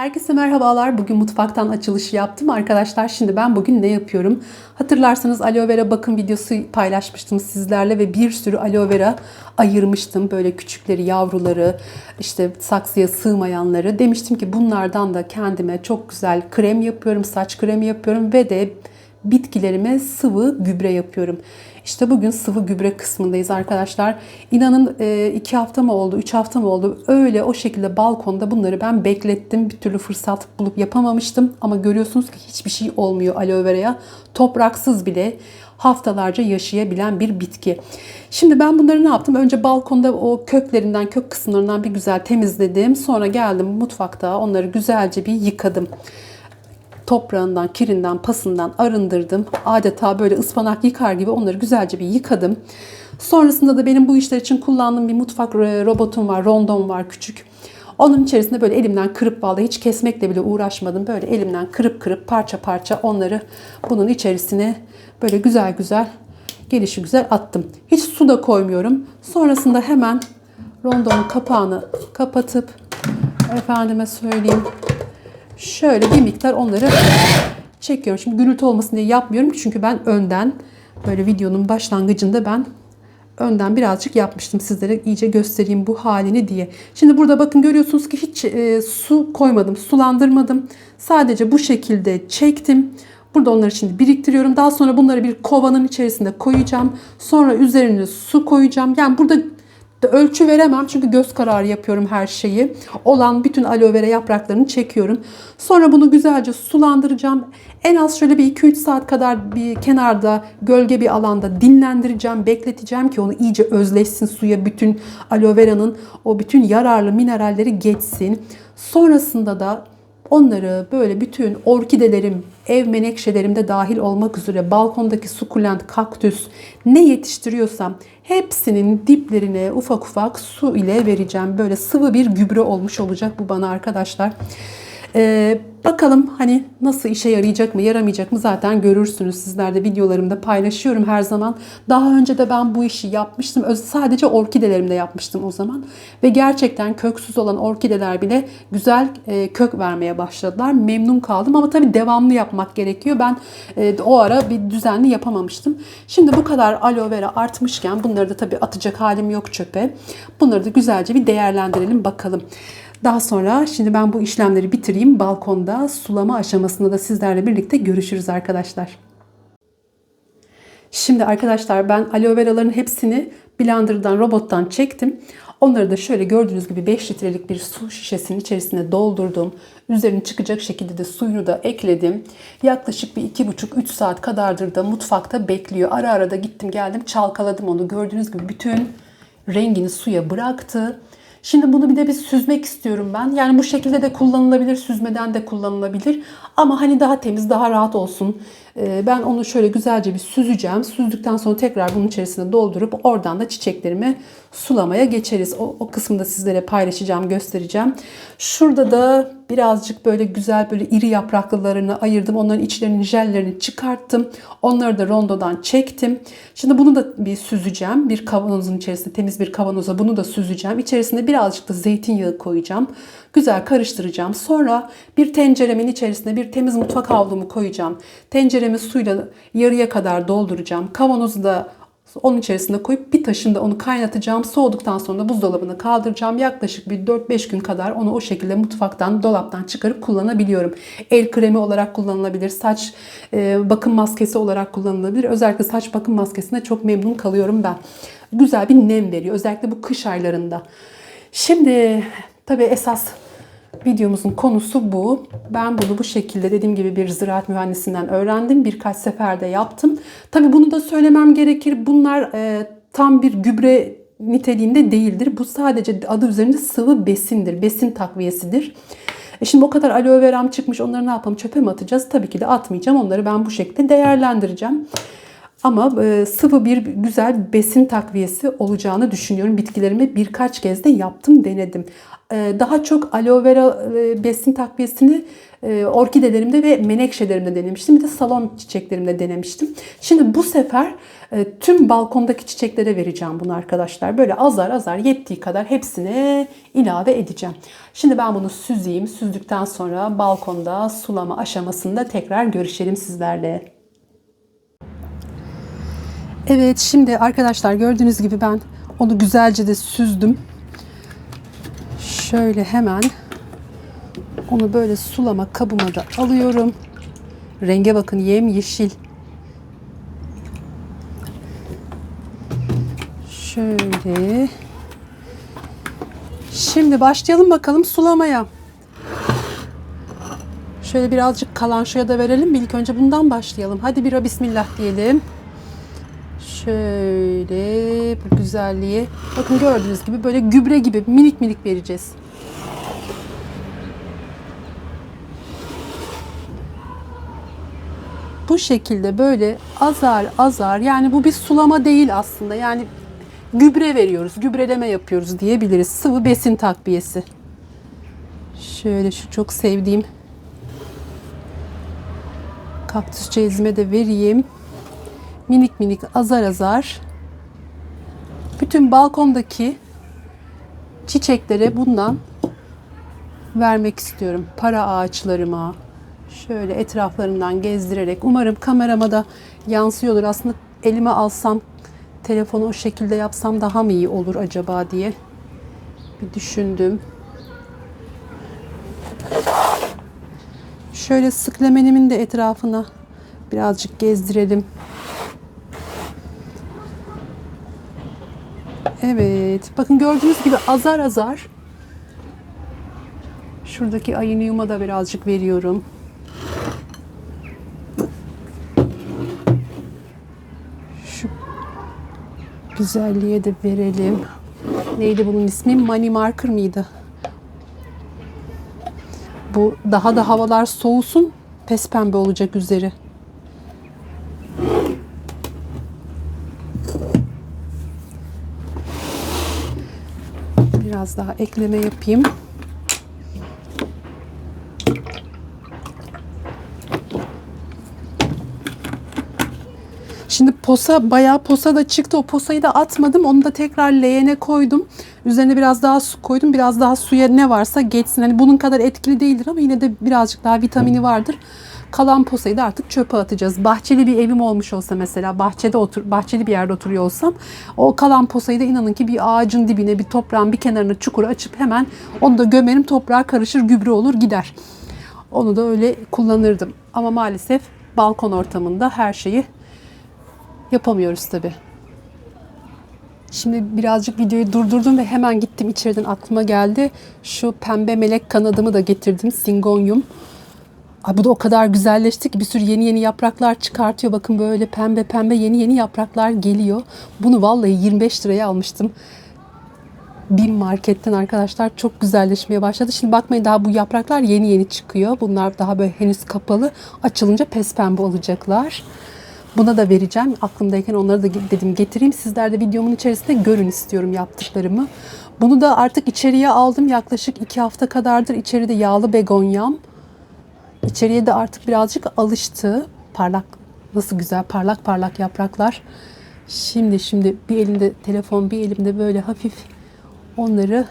Herkese merhabalar. Bugün mutfaktan açılışı yaptım. Arkadaşlar şimdi ben bugün ne yapıyorum? Hatırlarsanız aloe vera bakım videosu paylaşmıştım sizlerle ve bir sürü aloe vera ayırmıştım. Böyle küçükleri, yavruları, işte saksıya sığmayanları. Demiştim ki bunlardan da kendime çok güzel krem yapıyorum, saç kremi yapıyorum ve de bitkilerime sıvı gübre yapıyorum. İşte bugün sıvı gübre kısmındayız arkadaşlar. İnanın e, iki hafta mı oldu, üç hafta mı oldu? Öyle o şekilde balkonda bunları ben beklettim. Bir türlü fırsat bulup yapamamıştım. Ama görüyorsunuz ki hiçbir şey olmuyor aloe vera'ya. Topraksız bile haftalarca yaşayabilen bir bitki. Şimdi ben bunları ne yaptım? Önce balkonda o köklerinden, kök kısımlarından bir güzel temizledim. Sonra geldim mutfakta onları güzelce bir yıkadım toprağından, kirinden, pasından arındırdım. Adeta böyle ıspanak yıkar gibi onları güzelce bir yıkadım. Sonrasında da benim bu işler için kullandığım bir mutfak robotum var, rondom var küçük. Onun içerisinde böyle elimden kırıp vallahi hiç kesmekle bile uğraşmadım. Böyle elimden kırıp kırıp parça parça onları bunun içerisine böyle güzel güzel gelişi güzel attım. Hiç su da koymuyorum. Sonrasında hemen rondomun kapağını kapatıp efendime söyleyeyim şöyle bir miktar onları çekiyorum. Şimdi gürültü olmasın diye yapmıyorum çünkü ben önden böyle videonun başlangıcında ben önden birazcık yapmıştım sizlere iyice göstereyim bu halini diye. Şimdi burada bakın görüyorsunuz ki hiç e, su koymadım, sulandırmadım. Sadece bu şekilde çektim. Burada onları şimdi biriktiriyorum. Daha sonra bunları bir kovanın içerisinde koyacağım. Sonra üzerine su koyacağım. Yani burada ölçü veremem çünkü göz kararı yapıyorum her şeyi. Olan bütün aloe vera yapraklarını çekiyorum. Sonra bunu güzelce sulandıracağım. En az şöyle bir 2-3 saat kadar bir kenarda gölge bir alanda dinlendireceğim, bekleteceğim ki onu iyice özleşsin suya bütün aloe vera'nın o bütün yararlı mineralleri geçsin. Sonrasında da Onları böyle bütün orkidelerim, ev menekşelerimde dahil olmak üzere balkondaki sukulent, kaktüs ne yetiştiriyorsam hepsinin diplerine ufak ufak su ile vereceğim. Böyle sıvı bir gübre olmuş olacak bu bana arkadaşlar. Ee, bakalım hani nasıl işe yarayacak mı yaramayacak mı zaten görürsünüz. Sizler de videolarımda paylaşıyorum her zaman. Daha önce de ben bu işi yapmıştım. Sadece orkidelerimde yapmıştım o zaman. Ve gerçekten köksüz olan orkideler bile güzel e, kök vermeye başladılar. Memnun kaldım ama tabii devamlı yapmak gerekiyor. Ben e, o ara bir düzenli yapamamıştım. Şimdi bu kadar aloe vera artmışken bunları da tabii atacak halim yok çöpe. Bunları da güzelce bir değerlendirelim bakalım. Daha sonra şimdi ben bu işlemleri bitireyim. Balkonda sulama aşamasında da sizlerle birlikte görüşürüz arkadaşlar. Şimdi arkadaşlar ben aloe veraların hepsini blenderdan, robottan çektim. Onları da şöyle gördüğünüz gibi 5 litrelik bir su şişesinin içerisine doldurdum. Üzerine çıkacak şekilde de suyunu da ekledim. Yaklaşık bir 2,5-3 saat kadardır da mutfakta bekliyor. Ara ara da gittim geldim çalkaladım onu. Gördüğünüz gibi bütün rengini suya bıraktı. Şimdi bunu bir de bir süzmek istiyorum ben. Yani bu şekilde de kullanılabilir, süzmeden de kullanılabilir. Ama hani daha temiz, daha rahat olsun. Ee, ben onu şöyle güzelce bir süzeceğim. Süzdükten sonra tekrar bunun içerisine doldurup oradan da çiçeklerimi sulamaya geçeriz. O, o kısmı da sizlere paylaşacağım, göstereceğim. Şurada da birazcık böyle güzel böyle iri yapraklılarını ayırdım. Onların içlerinin jellerini çıkarttım. Onları da rondodan çektim. Şimdi bunu da bir süzeceğim. Bir kavanozun içerisinde temiz bir kavanoza bunu da süzeceğim. İçerisine birazcık da zeytinyağı koyacağım. Güzel karıştıracağım. Sonra bir tenceremin içerisine bir temiz mutfak havlumu koyacağım. Tenceremi suyla yarıya kadar dolduracağım. Kavanozu da onun içerisine koyup bir taşında onu kaynatacağım. Soğuduktan sonra buzdolabına kaldıracağım. Yaklaşık bir 4-5 gün kadar onu o şekilde mutfaktan, dolaptan çıkarıp kullanabiliyorum. El kremi olarak kullanılabilir. Saç e, bakım maskesi olarak kullanılabilir. Özellikle saç bakım maskesine çok memnun kalıyorum ben. Güzel bir nem veriyor. Özellikle bu kış aylarında. Şimdi tabii esas Videomuzun konusu bu. Ben bunu bu şekilde dediğim gibi bir ziraat mühendisinden öğrendim. Birkaç seferde yaptım. Tabii bunu da söylemem gerekir. Bunlar e, tam bir gübre niteliğinde değildir. Bu sadece adı üzerinde sıvı besindir. Besin takviyesidir. E şimdi o kadar aloe veram çıkmış onları ne yapalım çöpe mi atacağız? Tabii ki de atmayacağım. Onları ben bu şekilde değerlendireceğim. Ama e, sıvı bir güzel besin takviyesi olacağını düşünüyorum. Bitkilerime birkaç kez de yaptım, denedim. E, daha çok aloe vera e, besin takviyesini orkidelerimde ve menekşelerimde denemiştim. Bir de salon çiçeklerimde denemiştim. Şimdi bu sefer tüm balkondaki çiçeklere vereceğim bunu arkadaşlar. Böyle azar azar yettiği kadar hepsine ilave edeceğim. Şimdi ben bunu süzeyim. Süzdükten sonra balkonda sulama aşamasında tekrar görüşelim sizlerle. Evet şimdi arkadaşlar gördüğünüz gibi ben onu güzelce de süzdüm. Şöyle hemen onu böyle sulama kabıma da alıyorum. Renge bakın yem yeşil. Şöyle. Şimdi başlayalım bakalım sulamaya. Şöyle birazcık kalanşoya da verelim. İlk önce bundan başlayalım. Hadi bira bismillah diyelim. Şöyle bu güzelliği. Bakın gördüğünüz gibi böyle gübre gibi minik minik vereceğiz. Bu şekilde böyle azar azar yani bu bir sulama değil aslında. Yani gübre veriyoruz, gübreleme yapıyoruz diyebiliriz. Sıvı besin takviyesi. Şöyle şu çok sevdiğim kaktüs cezime de vereyim minik minik azar azar bütün balkondaki çiçeklere bundan vermek istiyorum. Para ağaçlarıma şöyle etraflarından gezdirerek umarım kamerama da yansıyordur. Aslında elime alsam telefonu o şekilde yapsam daha mı iyi olur acaba diye bir düşündüm. Şöyle sıklemenimin de etrafına birazcık gezdirelim. Evet. Bakın gördüğünüz gibi azar azar şuradaki ayınıyuma da birazcık veriyorum. Şu güzelliğe de verelim. Neydi bunun ismi? Money Marker mıydı? Bu daha da havalar soğusun. Pes pembe olacak üzeri. Biraz daha ekleme yapayım. Şimdi posa bayağı posa da çıktı. O posayı da atmadım. Onu da tekrar leğene koydum. Üzerine biraz daha su koydum. Biraz daha suya ne varsa geçsin. Hani bunun kadar etkili değildir ama yine de birazcık daha vitamini vardır. Kalan posayı da artık çöpe atacağız. Bahçeli bir evim olmuş olsa mesela bahçede otur bahçeli bir yerde oturuyor olsam o kalan posayı da inanın ki bir ağacın dibine bir toprağın bir kenarına çukuru açıp hemen onu da gömerim toprağa karışır gübre olur gider. Onu da öyle kullanırdım. Ama maalesef balkon ortamında her şeyi yapamıyoruz tabi. Şimdi birazcık videoyu durdurdum ve hemen gittim içeriden aklıma geldi. Şu pembe melek kanadımı da getirdim. Singonyum. Ay bu da o kadar güzelleşti ki bir sürü yeni yeni yapraklar çıkartıyor. Bakın böyle pembe pembe yeni yeni yapraklar geliyor. Bunu vallahi 25 liraya almıştım. Bir marketten arkadaşlar çok güzelleşmeye başladı. Şimdi bakmayın daha bu yapraklar yeni yeni çıkıyor. Bunlar daha böyle henüz kapalı. Açılınca pes pembe olacaklar. Buna da vereceğim. Aklımdayken onları da dedim getireyim. Sizler de videomun içerisinde görün istiyorum yaptıklarımı. Bunu da artık içeriye aldım. Yaklaşık iki hafta kadardır içeride yağlı begonyam. İçeriye de artık birazcık alıştı. Parlak, nasıl güzel parlak parlak yapraklar. Şimdi şimdi bir elimde telefon bir elimde böyle hafif onları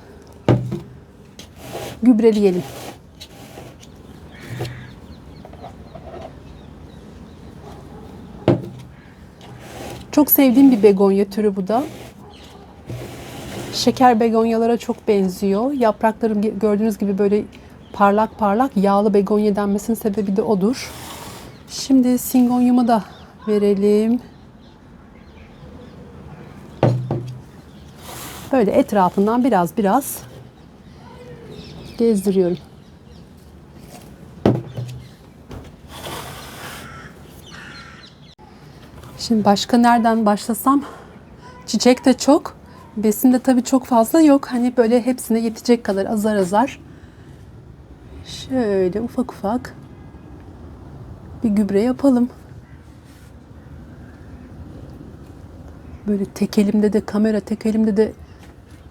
gübreleyelim. Çok sevdiğim bir begonya türü bu da. Şeker begonyalara çok benziyor. Yaprakları gördüğünüz gibi böyle parlak parlak yağlı begonya denmesinin sebebi de odur. Şimdi singonyumu da verelim. Böyle etrafından biraz biraz gezdiriyorum. Şimdi başka nereden başlasam? Çiçek de çok. Besin de tabii çok fazla yok. Hani böyle hepsine yetecek kadar azar azar. Şöyle ufak ufak bir gübre yapalım. Böyle tek elimde de kamera tek elimde de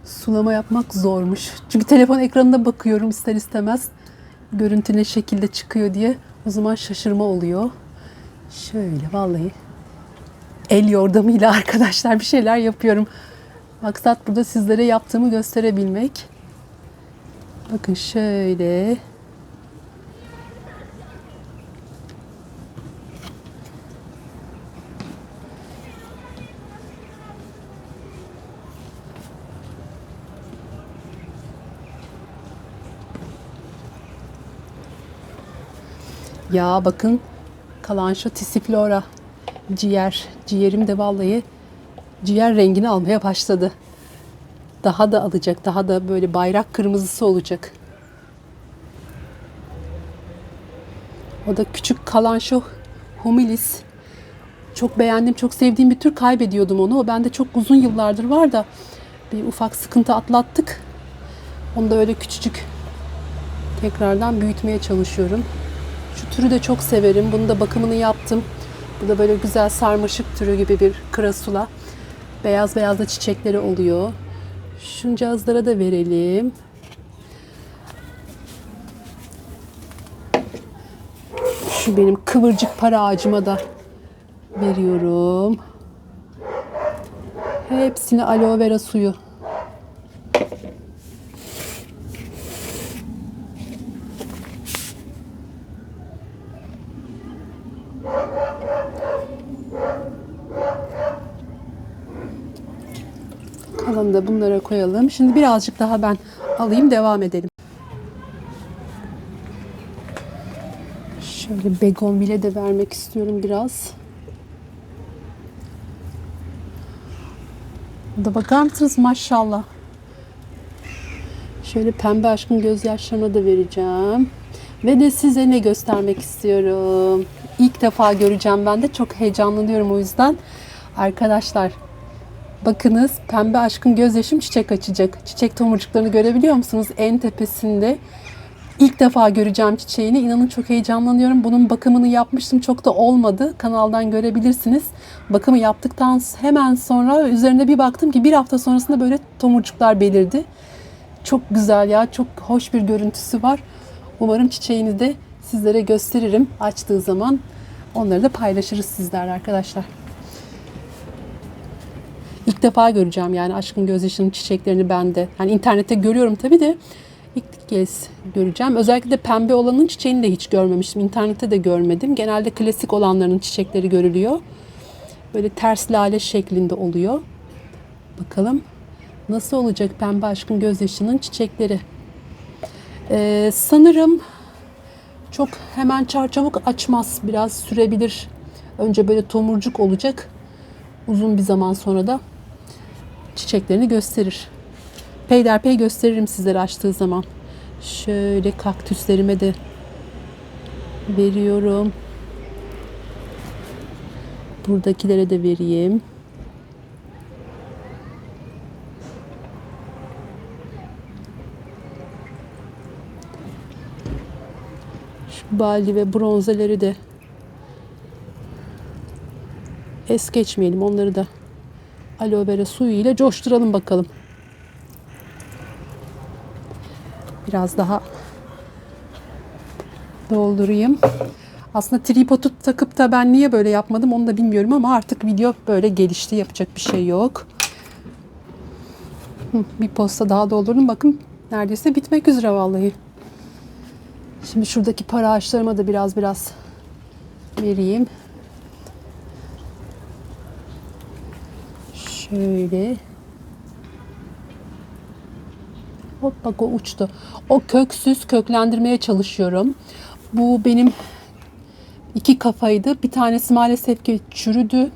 sulama yapmak zormuş. Çünkü telefon ekranına bakıyorum ister istemez. görüntü ne şekilde çıkıyor diye o zaman şaşırma oluyor. Şöyle vallahi el yordamıyla arkadaşlar bir şeyler yapıyorum. Maksat burada sizlere yaptığımı gösterebilmek. Bakın şöyle. Ya bakın kalan şu tisiflora ciğer. Ciğerim de vallahi ciğer rengini almaya başladı. Daha da alacak. Daha da böyle bayrak kırmızısı olacak. O da küçük kalan şu humilis. Çok beğendiğim, çok sevdiğim bir tür kaybediyordum onu. O bende çok uzun yıllardır var da bir ufak sıkıntı atlattık. Onu da öyle küçücük tekrardan büyütmeye çalışıyorum. Şu türü de çok severim. Bunu da bakımını yaptım. Bu da böyle güzel sarmaşık türü gibi bir krasula. Beyaz beyaz da çiçekleri oluyor. Şuncağızlara da verelim. Şu benim kıvırcık para ağacıma da veriyorum. Hepsine aloe vera suyu. Kalanı da bunlara koyalım. Şimdi birazcık daha ben alayım devam edelim. Şöyle begonvile de vermek istiyorum biraz. Da bakar mısınız maşallah. Şöyle pembe aşkın gözyaşlarına da vereceğim. Ve de size ne göstermek istiyorum. İlk defa göreceğim ben de çok heyecanlanıyorum o yüzden. Arkadaşlar bakınız pembe aşkın gözyaşım çiçek açacak. Çiçek tomurcuklarını görebiliyor musunuz? En tepesinde. İlk defa göreceğim çiçeğini. İnanın çok heyecanlanıyorum. Bunun bakımını yapmıştım. Çok da olmadı. Kanaldan görebilirsiniz. Bakımı yaptıktan hemen sonra üzerine bir baktım ki bir hafta sonrasında böyle tomurcuklar belirdi. Çok güzel ya. Çok hoş bir görüntüsü var. Umarım çiçeğini de sizlere gösteririm açtığı zaman. Onları da paylaşırız sizlerle arkadaşlar. İlk defa göreceğim yani aşkın gözyaşının çiçeklerini ben de. Yani internette görüyorum tabii de ilk kez göreceğim. Özellikle de pembe olanın çiçeğini de hiç görmemiştim. İnternette de görmedim. Genelde klasik olanların çiçekleri görülüyor. Böyle ters lale şeklinde oluyor. Bakalım nasıl olacak pembe aşkın gözyaşının çiçekleri. Ee, sanırım çok hemen çarçabuk açmaz. Biraz sürebilir. Önce böyle tomurcuk olacak. Uzun bir zaman sonra da çiçeklerini gösterir. Peyderpey gösteririm sizlere açtığı zaman. Şöyle kaktüslerime de veriyorum. Buradakilere de vereyim. Şu baldi ve bronzeleri de es geçmeyelim. Onları da aloe vera suyu ile coşturalım bakalım. Biraz daha doldurayım. Aslında tripodu takıp da ben niye böyle yapmadım onu da bilmiyorum ama artık video böyle gelişti. Yapacak bir şey yok. Bir posta daha doldurdum. Bakın neredeyse bitmek üzere vallahi. Şimdi şuradaki para ağaçlarıma da biraz biraz vereyim. Şöyle. Hop bak o uçtu. O köksüz köklendirmeye çalışıyorum. Bu benim iki kafaydı. Bir tanesi maalesef ki çürüdü.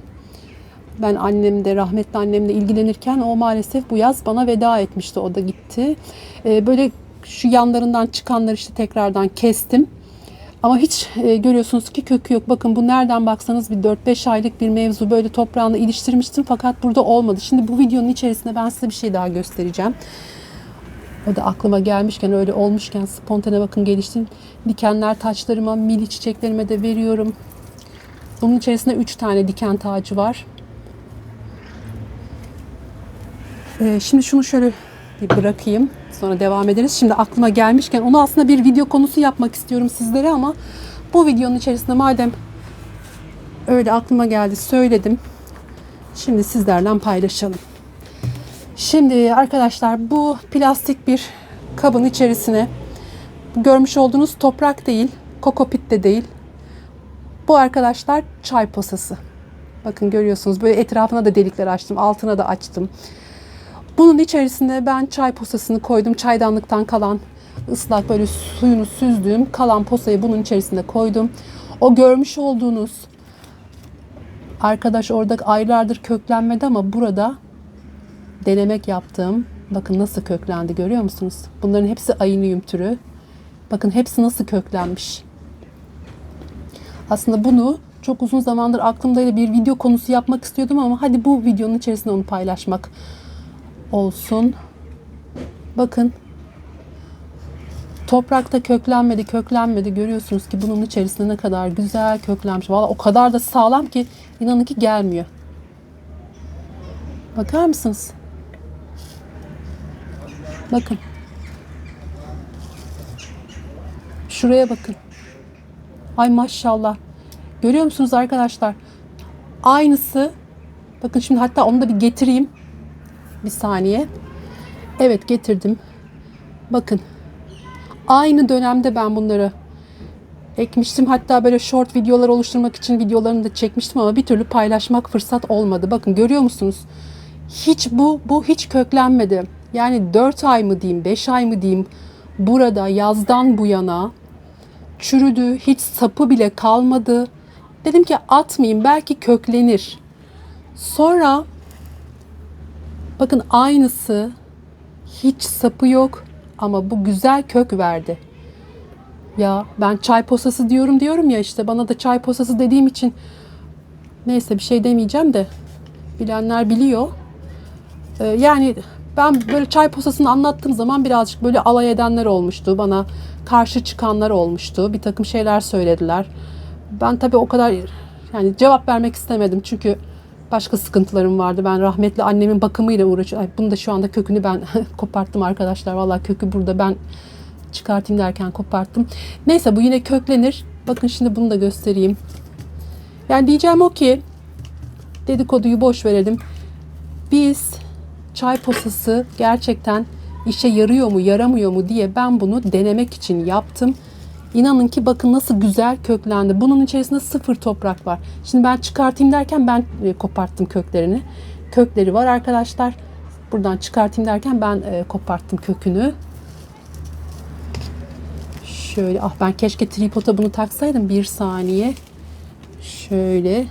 Ben annemde, rahmetli annemle ilgilenirken o maalesef bu yaz bana veda etmişti. O da gitti. Ee, böyle şu yanlarından çıkanları işte tekrardan kestim. Ama hiç e, görüyorsunuz ki kökü yok. Bakın bu nereden baksanız bir 4-5 aylık bir mevzu. Böyle toprağını iliştirmiştim fakat burada olmadı. Şimdi bu videonun içerisinde ben size bir şey daha göstereceğim. O da aklıma gelmişken öyle olmuşken spontane bakın geliştim. Dikenler taçlarıma, mili çiçeklerime de veriyorum. Bunun içerisinde 3 tane diken tacı var. Ee, şimdi şunu şöyle bir bırakayım. Sonra devam ederiz. Şimdi aklıma gelmişken onu aslında bir video konusu yapmak istiyorum sizlere ama bu videonun içerisinde madem öyle aklıma geldi söyledim. Şimdi sizlerle paylaşalım. Şimdi arkadaşlar bu plastik bir kabın içerisine görmüş olduğunuz toprak değil, kokopit de değil. Bu arkadaşlar çay posası. Bakın görüyorsunuz böyle etrafına da delikler açtım, altına da açtım. Bunun içerisine ben çay posasını koydum. Çaydanlıktan kalan ıslak böyle suyunu süzdüğüm kalan posayı bunun içerisine koydum. O görmüş olduğunuz arkadaş orada aylardır köklenmedi ama burada denemek yaptım. Bakın nasıl köklendi görüyor musunuz? Bunların hepsi ayıniyum türü. Bakın hepsi nasıl köklenmiş. Aslında bunu çok uzun zamandır aklımdaydı bir video konusu yapmak istiyordum ama hadi bu videonun içerisinde onu paylaşmak olsun. Bakın toprakta köklenmedi, köklenmedi. Görüyorsunuz ki bunun içerisinde ne kadar güzel köklenmiş. Valla o kadar da sağlam ki inanın ki gelmiyor. Bakar mısınız? Bakın. Şuraya bakın. Ay maşallah. Görüyor musunuz arkadaşlar? Aynısı. Bakın şimdi hatta onu da bir getireyim. Bir saniye. Evet getirdim. Bakın. Aynı dönemde ben bunları ekmiştim. Hatta böyle short videolar oluşturmak için videolarını da çekmiştim ama bir türlü paylaşmak fırsat olmadı. Bakın görüyor musunuz? Hiç bu bu hiç köklenmedi. Yani 4 ay mı diyeyim, 5 ay mı diyeyim burada yazdan bu yana çürüdü. Hiç sapı bile kalmadı. Dedim ki atmayayım belki köklenir. Sonra bakın aynısı hiç sapı yok ama bu güzel kök verdi. Ya ben çay posası diyorum diyorum ya işte bana da çay posası dediğim için neyse bir şey demeyeceğim de bilenler biliyor. Ee, yani ben böyle çay posasını anlattığım zaman birazcık böyle alay edenler olmuştu. Bana karşı çıkanlar olmuştu. Bir takım şeyler söylediler. Ben tabii o kadar yani cevap vermek istemedim. Çünkü başka sıkıntılarım vardı. Ben rahmetli annemin bakımıyla uğraşıyorum. Bunu da şu anda kökünü ben koparttım arkadaşlar. Vallahi kökü burada ben çıkartayım derken koparttım. Neyse bu yine köklenir. Bakın şimdi bunu da göstereyim. Yani diyeceğim o ki dedikoduyu boş verelim. Biz çay posası gerçekten işe yarıyor mu yaramıyor mu diye ben bunu denemek için yaptım. İnanın ki bakın nasıl güzel köklendi. Bunun içerisinde sıfır toprak var. Şimdi ben çıkartayım derken ben e, koparttım köklerini. Kökleri var arkadaşlar. Buradan çıkartayım derken ben e, koparttım kökünü. Şöyle ah ben keşke tripoda bunu taksaydım bir saniye. Şöyle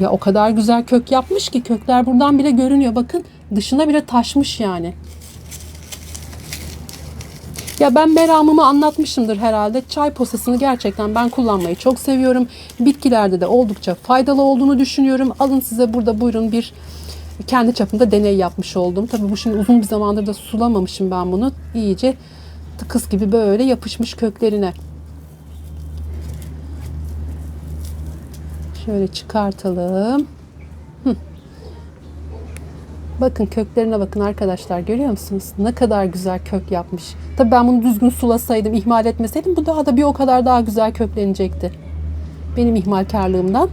Ya o kadar güzel kök yapmış ki kökler buradan bile görünüyor. Bakın dışına bile taşmış yani. Ya ben meramımı anlatmışımdır herhalde. Çay posasını gerçekten ben kullanmayı çok seviyorum. Bitkilerde de oldukça faydalı olduğunu düşünüyorum. Alın size burada buyurun bir kendi çapımda deney yapmış oldum. Tabii bu şimdi uzun bir zamandır da sulamamışım ben bunu. İyice tıkıs gibi böyle yapışmış köklerine. Şöyle çıkartalım. Bakın köklerine bakın arkadaşlar görüyor musunuz? Ne kadar güzel kök yapmış. Tabii ben bunu düzgün sulasaydım, ihmal etmeseydim bu daha da bir o kadar daha güzel köklenecekti. Benim ihmalkarlığımdan.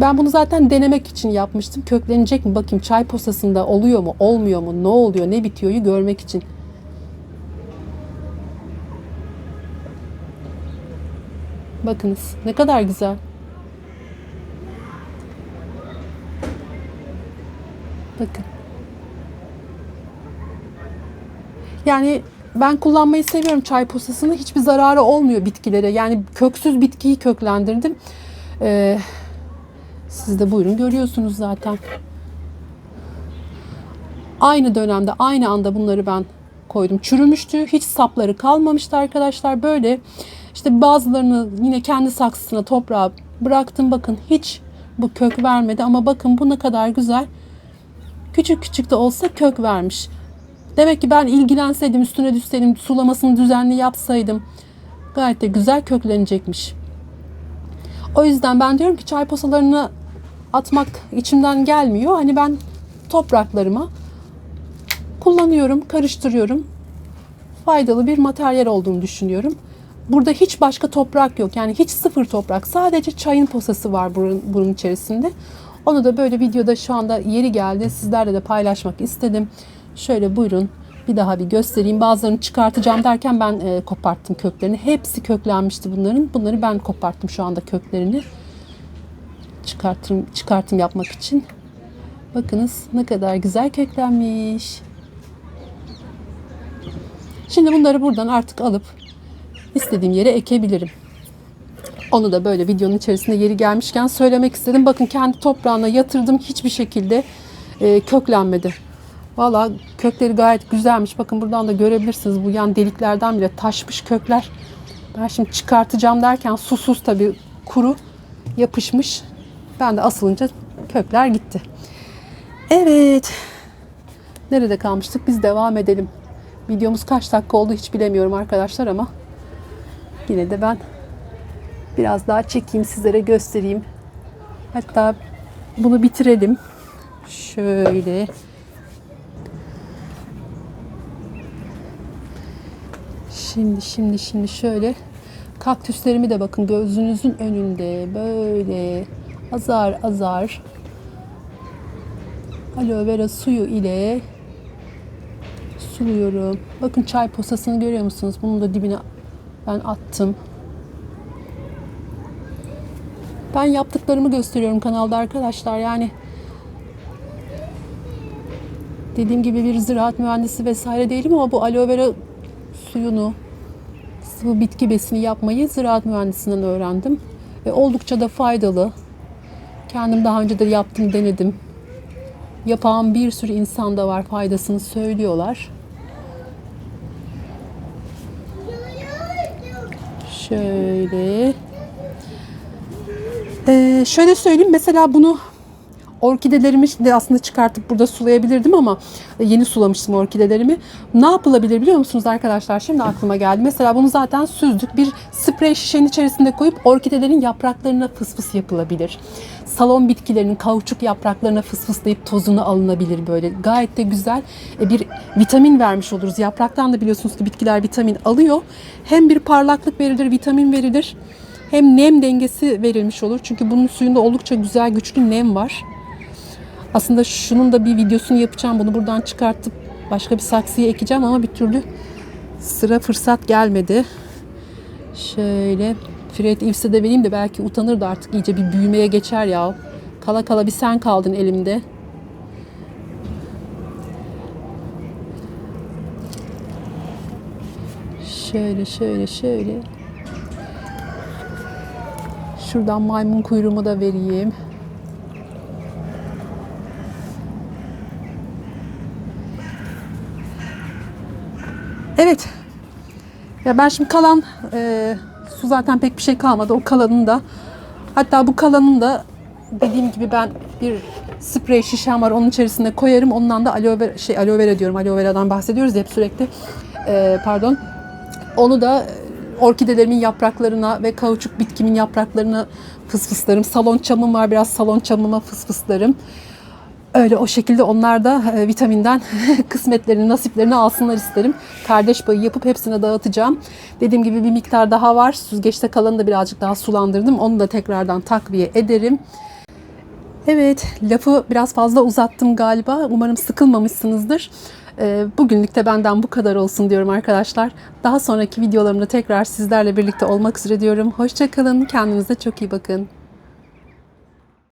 Ben bunu zaten denemek için yapmıştım. Köklenecek mi? Bakayım çay posasında oluyor mu, olmuyor mu, ne oluyor, ne bitiyoryu görmek için. Bakınız ne kadar güzel. Bakın. Yani ben kullanmayı seviyorum çay posasını. Hiçbir zararı olmuyor bitkilere. Yani köksüz bitkiyi köklendirdim. Ee, siz de buyurun görüyorsunuz zaten. Aynı dönemde, aynı anda bunları ben koydum. Çürümüştü. Hiç sapları kalmamıştı arkadaşlar. Böyle işte bazılarını yine kendi saksısına toprağa bıraktım. Bakın hiç bu kök vermedi ama bakın bu ne kadar güzel. Küçük küçük de olsa kök vermiş. Demek ki ben ilgilenseydim, üstüne düşseydim, sulamasını düzenli yapsaydım gayet de güzel köklenecekmiş. O yüzden ben diyorum ki çay posalarını atmak içimden gelmiyor. Hani ben topraklarıma kullanıyorum, karıştırıyorum. Faydalı bir materyal olduğunu düşünüyorum. Burada hiç başka toprak yok. Yani hiç sıfır toprak. Sadece çayın posası var bunun, bunun içerisinde. Onu da böyle videoda şu anda yeri geldi. Sizlerle de paylaşmak istedim. Şöyle buyurun bir daha bir göstereyim. Bazılarını çıkartacağım derken ben e, koparttım köklerini. Hepsi köklenmişti bunların. Bunları ben koparttım şu anda köklerini. Çıkartım, çıkartım yapmak için. Bakınız ne kadar güzel köklenmiş. Şimdi bunları buradan artık alıp istediğim yere ekebilirim. Onu da böyle videonun içerisinde yeri gelmişken söylemek istedim. Bakın kendi toprağına yatırdım. Hiçbir şekilde e, köklenmedi. Valla kökleri gayet güzelmiş. Bakın buradan da görebilirsiniz. Bu yan deliklerden bile taşmış kökler. Ben şimdi çıkartacağım derken susuz tabii kuru yapışmış. Ben de asılınca kökler gitti. Evet. Nerede kalmıştık? Biz devam edelim. Videomuz kaç dakika oldu hiç bilemiyorum arkadaşlar ama yine de ben biraz daha çekeyim sizlere göstereyim. Hatta bunu bitirelim. Şöyle. Şimdi şimdi şimdi şöyle kaktüslerimi de bakın gözünüzün önünde böyle azar azar aloe vera suyu ile suluyorum. Bakın çay posasını görüyor musunuz? Bunun da dibine ben attım. Ben yaptıklarımı gösteriyorum kanalda arkadaşlar. Yani dediğim gibi bir ziraat mühendisi vesaire değilim ama bu aloe vera suyunu sıvı bitki besini yapmayı ziraat mühendisinden öğrendim. Ve oldukça da faydalı. Kendim daha önce de yaptım, denedim. Yapan bir sürü insan da var faydasını söylüyorlar. Şöyle. Ee, şöyle söyleyeyim mesela bunu orkidelerimi de aslında çıkartıp burada sulayabilirdim ama yeni sulamıştım orkidelerimi. Ne yapılabilir biliyor musunuz arkadaşlar? Şimdi aklıma geldi. Mesela bunu zaten süzdük. Bir sprey şişenin içerisinde koyup orkidelerin yapraklarına fısfıs yapılabilir. Salon bitkilerinin kauçuk yapraklarına fısfıslayıp tozunu alınabilir böyle. Gayet de güzel e, bir vitamin vermiş oluruz. Yapraktan da biliyorsunuz ki bitkiler vitamin alıyor. Hem bir parlaklık verilir, vitamin verilir. Hem nem dengesi verilmiş olur. Çünkü bunun suyunda oldukça güzel, güçlü nem var. Aslında şunun da bir videosunu yapacağım. Bunu buradan çıkartıp başka bir saksıya ekeceğim ama bir türlü sıra fırsat gelmedi. Şöyle Fred Ives'e de vereyim de belki utanır da artık iyice bir büyümeye geçer ya. Kala kala bir sen kaldın elimde. Şöyle şöyle şöyle. Şuradan maymun kuyruğumu da vereyim. Evet. Ya ben şimdi kalan e, su zaten pek bir şey kalmadı. O kalanın da hatta bu kalanın da dediğim gibi ben bir sprey şişem var. Onun içerisine koyarım. Ondan da aloe vera, şey aloe vera diyorum. Aloe vera'dan bahsediyoruz hep sürekli. E, pardon. Onu da orkidelerimin yapraklarına ve kauçuk bitkimin yapraklarına fısfıslarım. Salon çamım var. Biraz salon çamıma fısfıslarım. Öyle o şekilde onlar da e, vitaminden kısmetlerini, nasiplerini alsınlar isterim. Kardeş payı yapıp hepsine dağıtacağım. Dediğim gibi bir miktar daha var. Süzgeçte kalanı da birazcık daha sulandırdım. Onu da tekrardan takviye ederim. Evet, lafı biraz fazla uzattım galiba. Umarım sıkılmamışsınızdır. E, Bugünlük de benden bu kadar olsun diyorum arkadaşlar. Daha sonraki videolarımda tekrar sizlerle birlikte olmak üzere diyorum. Hoşçakalın, kendinize çok iyi bakın.